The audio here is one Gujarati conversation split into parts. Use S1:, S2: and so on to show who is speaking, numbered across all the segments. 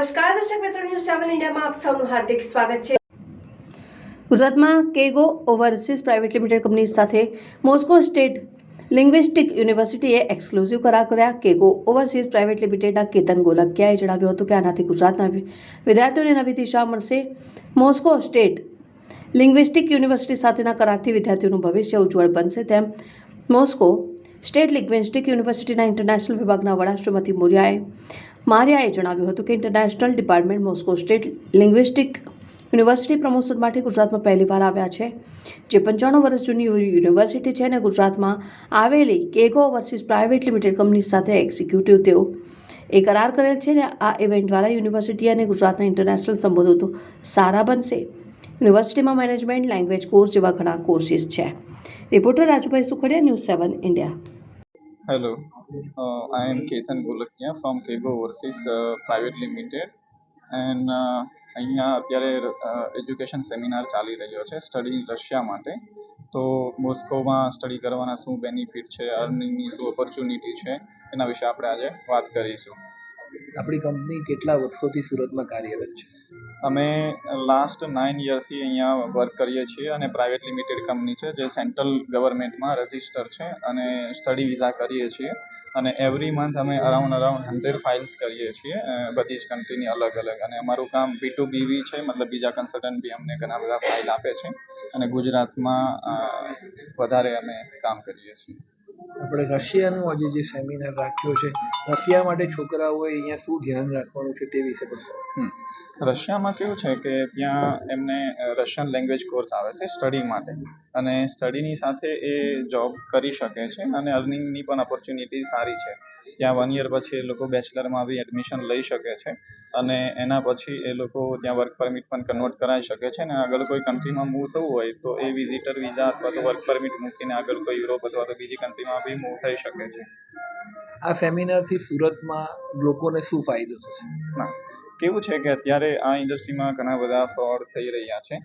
S1: સેવન ઇન્ડિયામાં આપ સૌનું હાર્દિક સ્વાગત છે.
S2: ગુજરાતમાં Kego overseas private limited company સાથે મોસ્કો સ્ટેટ લિંગ્વિસ્ટિક યુનિવર્સિટીએ એક્સક્લુઝિવ કરાર કર્યા. કેગો ઓવરસીઝ પ્રાઇવેટ લિમિટેડના કેતન ગોલકિયાએ જણાવ્યું હતું કે આનાથી ગુજરાતના વિદ્યાર્થીઓને નવી દિશા મળશે. મોસ્કો સ્ટેટ લિંગ્વિસ્ટિક યુનિવર્સિટી સાથેના કરારથી વિદ્યાર્થીઓનું ભવિષ્ય ઉજ્જવળ બનશે તેમ મોસ્કો સ્ટેટ લિંગ્વિસ્ટિક યુનિવર્સિટીના ઇન્ટરનેશનલ વિભાગના વડા શ્રીમતી મોરિયાએ મારિયાએ જણાવ્યું હતું કે international department Moscow state linguistic university promotion માટે ગુજરાતમાં પહેલીવાર આવ્યા છે. જે પંચાણું વર્ષ જૂની યુનિવર્સિટી છે અને ગુજરાતમાં આવેલી Kego overseas private limited company સાથે એક્ઝિક્યુટિવ તેઓ એ કરાર કરેલ છે ને આ ઇવેન્ટ દ્વારા યુનિવર્સિટી અને ગુજરાતના ઇન્ટરનેશનલ સંબંધો તો સારા બનશે. યુનિવર્સિટીમાં મેનેજમેન્ટ, લેંગ્વેજ કોર્સ જેવા ઘણા કોર્સિસ છે. Reporter Rajubhai Sukhadia, news seven, India.
S3: Hello, uh, I am Ketan Gulakya from Kego Overseas uh, Private Limited. And uh, અહીંયા અત્યારે એજ્યુકેશન સેમિનાર ચાલી રહ્યો છે સ્ટડી ઇન રશિયા માટે. તો મોસ્કોમાં સ્ટડી કરવાના શું બેનિફિટ છે અર્નિંગની શું ઓપોર્ચ્યુનિટી છે એના વિશે આપણે આજે વાત કરીશું.
S4: આપણી કંપની કેટલા વર્ષોથી સુરતમાં કાર્યરત છે?
S3: અમે લાસ્ટ નાઇન યરથી અહીંયા વર્ક કરીએ છીએ અને પ્રાઇવેટ લિમિટેડ કંપની છે, જે સેન્ટ્રલ ગવર્મેન્ટમાં રજિસ્ટર છે અને સ્ટડી વિઝા કરીએ છીએ. અને એવરી મંથ અમે અરાઉન્ડ અરાઉન્ડ હંડ્રેડ ફાઇલ્સ કરીએ છીએ બધી જ કન્ટ્રીની અલગ અલગ. અને અમારું કામ બી ટુ બીવી છે, મતલબ બીજા કન્સલ્ટન્ટ બી અમને ઘણા બધા ફાઇલ આપે છે. અને ગુજરાતમાં વધારે અમે કામ કરીએ છીએ.
S4: આપણે રશિયાનું આજે જે સેમિનાર રાખ્યો છે, રશિયા માટે છોકરાઓએ અહીંયા શું ધ્યાન રાખવાનું છે તે વિશે પણ
S3: રશિયામાં કેવું છે કે ત્યાં એમને રશિયન લેંગ્વેજ કોર્સ આવે છે સ્ટડી માટે. અને સ્ટડીની સાથે એ જોબ કરી શકે છે અને અર્નિંગની પણ ઓપોર્ચ્યુનિટી સારી છે. ત્યાં વન યર પછી એ લોકો બેચલરમાં બી એડમિશન લઈ શકે છે અને એના પછી એ લોકો ત્યાં વર્ક પરમિટ પણ કન્વર્ટ કરાવી શકે છે અને આગળ કોઈ કન્ટ્રીમાં મૂવ થવું હોય તો એ વિઝિટર વિઝા અથવા તો વર્ક પરમિટ મૂકીને આગળ કોઈ યુરોપ અથવા તો બીજી કન્ટ્રીમાં મૂવ થઈ શકે છે.
S4: આ સેમિનારથી સુરતમાં લોકોને શું ફાયદો થશે?
S3: કેવું છે કે અત્યારે આ ઇન્ડસ્ટ્રીમાં ઘણા બધા ફ્રોડ થઈ રહ્યા છે.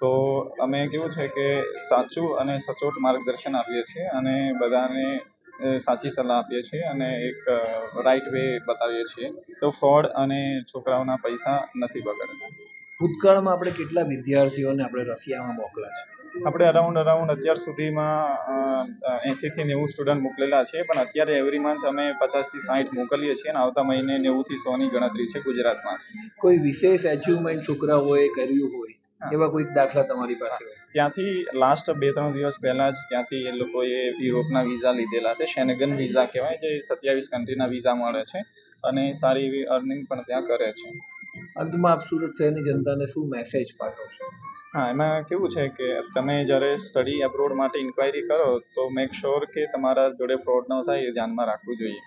S3: તો અમે કેવું છે કે સાચું અને સચોટ માર્ગદર્શન આપીએ છીએ અને બધાને સાચી સલાહ આપીએ છીએ અને એક રાઈટ વે બતાવીએ છીએ. તો ફ્રોડ અને છોકરાઓના પૈસા નથી બગડતા.
S4: ભૂતકાળમાં આપણે કેટલા વિદ્યાર્થીઓને આપણે રશિયામાં મોકલા છે?
S3: આપણે અરાઉન્ડ અરાઉન્ડ અત્યાર સુધીમાં એંસીથી નેવું સ્ટુડન્ટ મોકલેલા છે પણ અત્યારે એવરી મંથ અમે પચાસથી સાઠ મોકલીએ છીએ અને આવતા મહિને નેવુંથી સોની ગણતરી છે ગુજરાતમાં.
S4: કોઈ વિશેષ એચિવમેન્ટ છોકરાઓએ કર્યું હોય એવા કોઈક દાખલા તમારી પાસે
S3: ત્યાંથી લાસ્ટ બે ત્રણ દિવસ પહેલા જ ત્યાંથી એ લોકોએ યુરોપના વિઝા લીધેલા છે શેનગન વિઝા કહેવાય જે સત્યાવીસ કન્ટ્રીના વિઝા મળે છે અને સારી એવી અર્નિંગ પણ ત્યાં કરે છે.
S4: અંતમાં આપ સુરત શહેરની જનતાને શું મેસેજ પાઠવશો
S3: હા, એમાં કેવું છે કે તમે જ્યારે સ્ટડી એબ્રોડ માટે ઇન્ક્વાયરી કરો, તો મેક શ્યોર કે તમારા જોડે ફ્રોડ ન થાય એ ધ્યાનમાં રાખવું જોઈએ.